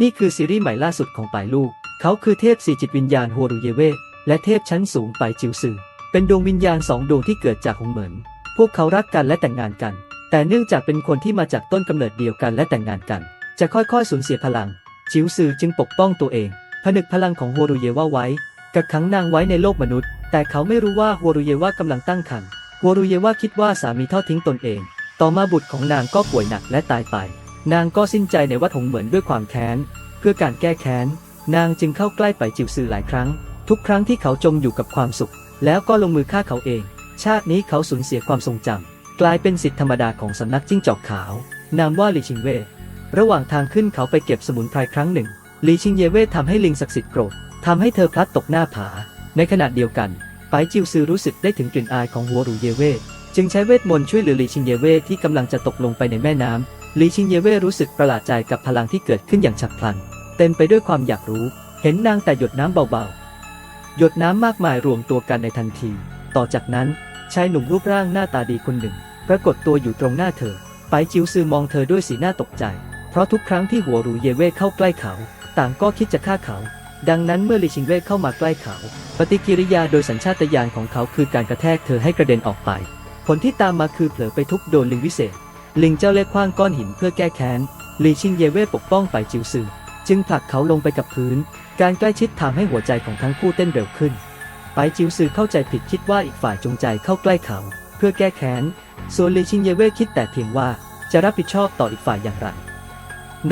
นี่คือซีรีส์ใหม่ล่าสุดของปายลูก เขาคือเทพสี่จิตวิญญาณฮัวรูเยเว และเทพชั้นสูงปายจิวซือ เป็นดวงวิญญาณสองดวงที่เกิดจากหงเหมิน พวกเขารักกันและแต่งงานกัน แต่เนื่องจากเป็นคนที่มาจากต้นกำเนิดเดียวกันและแต่งงานกัน จะค่อยๆสูญเสียพลัง จิวซือจึงปกป้องตัวเอง ผนึกพลังของฮัวรูเยว่าไว้ กักขังนางไว้ในโลกมนุษย์ แต่เขาไม่รู้ว่าฮัวรูเยว่ากำลังตั้งครรภ์ฮัวรูเยว่าคิดว่าสามีทอดทิ้งตนเอง ต่อมาบุตรของนางก็ป่วยหนักและตายไป นางก็สิ้นใจในวัดหงเหมือนด้วยความแค้น เพื่อการแก้แค้น นางจึงเข้าใกล้ไปจิวซือหลายครั้ง ทุกครั้งที่เขาจมอยู่กับความสุข แล้วก็ลงมือฆ่าเขาเอง ชาตินี้เขาสูญเสียความทรงจำกลายเป็นสิทธิธรรมดาของสำนักจิ้งจอกขาว นามว่าลีชิงเว่ระหว่างทางขึ้นเขาไปเก็บสมุนไพรครั้งหนึ่งลีชิงเยเว่ทำให้ลิงศักดิ์สิทธิ์โกรธทำให้เธอพลัดตกหน้าผา ในขณะเดียวกันไปจิวซือรู้สึกได้ถึงกลิ่นอายของหัวรูเยเว่จึงใช้เวทมนต์ช่วยเหลือลีชิงเยเว่ที่กำลังจะตกลงไปในแม่น้ำ ลีชิงเยเว่รู้สึกประหลาดใจกับพลังที่เกิดขึ้นอย่างฉับพลัน เต็มไปด้วยความอยากรู้ เห็นนางแต่หยดน้ำเบาๆ หยดน้ำมากมายรวมตัวกันในทันที ต่อจากนั้นชายหนุ่มรูปร่างหน้าตาดีคนหนึ่ง ปรากฏตัวอยู่ตรงหน้าเธอ ไปจิวซือมองเธอด้วยสีหน้าตกใจ เพราะทุกครั้งที่หัวรูเยเว่เข้าใกล้เขา ต่างก็คิดจะฆ่าเขา ดังนั้นเมื่อลิชิงเว่เข้ามาใกล้เขา ปฏิกิริยาโดยสัญชาตญาณของเขาคือการกระแทกเธอให้กระเด็นออกไป ผลที่ตามมาคือเผลอไปทุบโดนลิงวิเศษ ลิงเจ้าเล่ห์คว้างก้อนหินเพื่อแก้แค้นลีชิงเยเว่ปกป้องไปจิวซือจึงผลักเขาลงไปกับพื้น การใกล้ชิดทำให้หัวใจของทั้งคู่เต้นเร็วขึ้นไปจิวซือเข้าใจผิดคิดว่าอีกฝ่ายจงใจเข้าใกล้เขา เพื่อแก้แค้น ส่วนลีชิงเยเว่คิดแต่เพียงว่าจะรับผิดชอบต่ออีกฝ่ายอย่างไร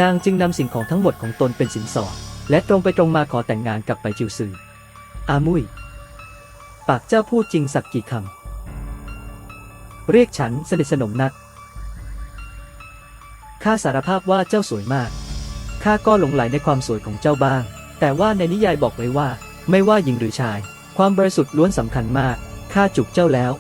นางจึงนำสิ่งของทั้งหมดของตนเป็นสินสอดและตรงไปตรงมาขอแต่งงานกับไปจิวซืออามุย ปากเจ้าพูดจริงสักกี่คำเรียกฉันสนิทสนมนัก ข้าสารภาพว่าเจ้าสวยมาก ข้าก็หลงไหลในความสวยของเจ้าบ้าง แต่ว่าในนิยายบอกไว้ว่า ไม่ว่าหญิงหรือชาย ความบริสุทธิ์ล้วนสำคัญมาก ข้าจุกเจ้าแล้ว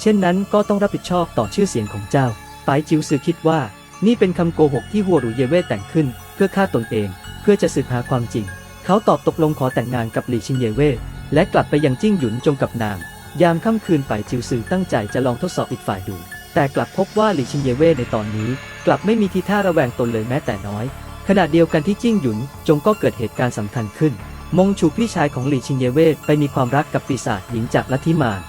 เช่นนั้นก็ต้องรับผิดชอบต่อชื่อเสียงของเจ้า ปายจิวซือคิดว่า นี่เป็นคำโกหกที่หัวหรูเยเว่แต่งขึ้น เพื่อฆ่าตนเอง เพื่อจะสืบหาความจริง เขาตอบตกลงขอแต่งงานกับหลี่ชิงเยเว่และกลับไปยังจิ้งหยุนจงกับนาง ยามค่ำคืนไปจิวซือตั้งใจจะลองทดสอบอีกฝ่ายดู แต่กลับพบว่าหลี่ชิงเยเว่ในตอนนี้ กลับไม่มีทีท่าระแวงตนเลยแม้แต่น้อย ขณะเดียวกันที่จิ้งหยุนจงก็เกิดเหตุการณ์สำคัญขึ้น มงชูพี่ชายของหลี่ชิงเยเว่ไปมีความรักกับปีศาจหญิงจากลัทธิมาร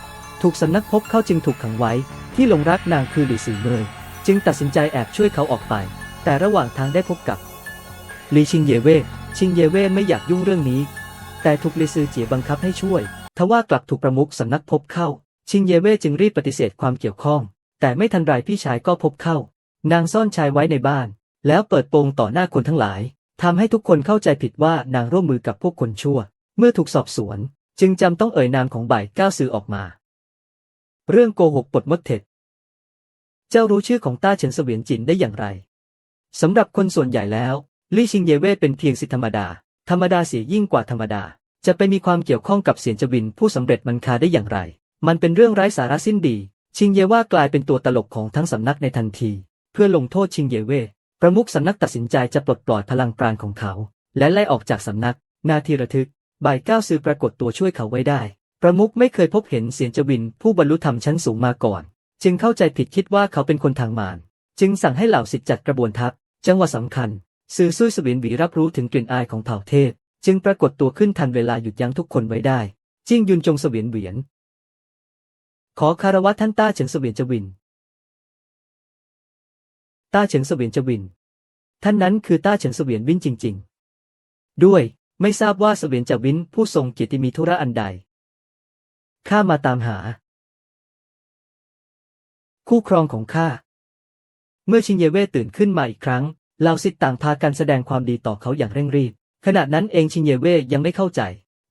ถูกสำนักพบเข้าจึงถูกขังไว้ ที่หลงรักนางคือหลี่สือเมยจึงตัดสินใจแอบช่วยเขาออกไป แต่ระหว่างทางได้พบกับหลี่ชิงเยเว่ชิงเยเว่ไม่อยากยุ่งเรื่องนี้ แต่ถูกหลีซือเจียบังคับให้ช่วยทว่ากลับถูกประมุขสำนักพบเข้า ชิงเยเว่จึงรีบปฏิเสธความเกี่ยวข้อง แต่ไม่ทันไรพี่ชายก็พบเข้า นางซ่อนชายไว้ในบ้าน แล้วเปิดโปงต่อหน้าคนทั้งหลายทำให้ทุกคนเข้าใจผิดว่านางร่วมมือกับพวกคนชั่ว เมื่อถูกสอบสวน จึงจำต้องเอ่ยนามของบ่ายก้าวซือออกมา เรื่องโกหกปดมดเท็จเจ้ารู้ชื่อของต้าเฉินเสวียนจินได้อย่างไรสำหรับคนส่วนใหญ่แล้วลี่ชิงเยเว่เป็นเพียงสิทธิธรรมดา ธรรมดาเสียยิ่งกว่าธรรมดา จะไปมีความเกี่ยวข้องกับเสียนจวินผู้สำเร็จมันคาได้อย่างไร มันเป็นเรื่องไร้สาระสิ้นดี ชิงเยว่ากลายเป็นตัวตลกของทั้งสำนักในทันที เพื่อลงโทษชิงเยเว่ประมุขสำนักตัดสินใจจะปลดปล่อยพลังปราณของเขา และไล่ออกจากสำนัก นาทีระทึกบ่ายก้าวซือปรากฏตัวช่วยเขาไว้ได้ ประมุขไม่เคยพบเห็นเสียนจวินผู้บรรลุธรรมชั้นสูงมาก่อน จึงเข้าใจผิดคิดว่าเขาเป็นคนทางมารจึงสั่งให้เหล่าสิทธิ์จัดกระบวนทัพ จังหวะสำคัญ ซือซุยสวินหวีรับรู้ถึงกลิ่นอายของเผ่าเทพ จึงปรากฏตัวขึ้นทันเวลาหยุดยั้งทุกคนไว้ได้ จิ้งยุนจงเสวียนเหวียน ขอคารวะท่านต้าเฉิงเสวียนจวิน ต้าเฉิงเสวียนจวิน ท่านนั้นคือต้าเฉิงเสวียนวินจริง ๆ ด้วยไม่ทราบว่าเสวียนจวินผู้ทรงเกียรติมีธุระอันใด ข้ามาตามหา คู่ครองของข้า เมื่อชิงเยเว่ตื่นขึ้นมาอีกครั้งเหล่าสิทธิ์ต่างพากันแสดงความดีต่อเขาอย่างเร่งรีบ ขณะนั้นเองชิงเยเว่ยังไม่เข้าใจ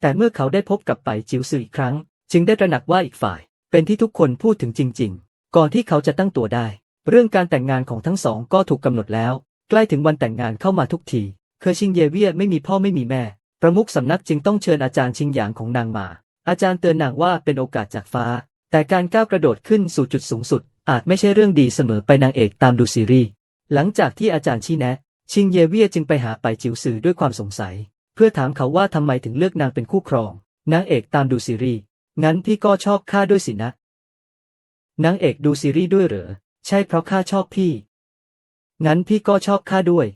แต่เมื่อเขาได้พบกับไปจิ๋วซืออีกครั้ง จึงได้ตระหนักว่าอีกฝ่าย เป็นที่ทุกคนพูดถึงจริง ๆ ก่อนที่เขาจะตั้งตัวได้ เรื่องการแต่งงานของทั้งสองก็ถูกกำหนดแล้ว ใกล้ถึงวันแต่งงานเข้ามาทุกทีเคอชิงเยเวียไม่มีพ่อไม่มีแม่ ประมุขสำนักจึงต้องเชิญอาจารย์ชิงหยางของนางมา อาจารย์เตือนนางว่าเป็นโอกาสจากฟ้า แต่การก้าวกระโดดขึ้นสู่จุดสูงสุด อาจไม่ใช่เรื่องดีเสมอไปนางเอกตามดูซีรีส์หลังจากที่อาจารย์ชี้แนะ ชิงเยเวียจึงไปหาไปจิ๋วซือด้วยความสงสัย เพื่อถามเขาว่าทำไมถึงเลือกนางเป็นคู่ครองนางเอกตามดูซีรีส์ งั้นพี่ก็ชอบข้าด้วยสินะ นางเอกดูซีรีส์ด้วยเหรอ ใช่เพราะข้าชอบพี่ งั้นพี่ก็ชอบข้าด้วย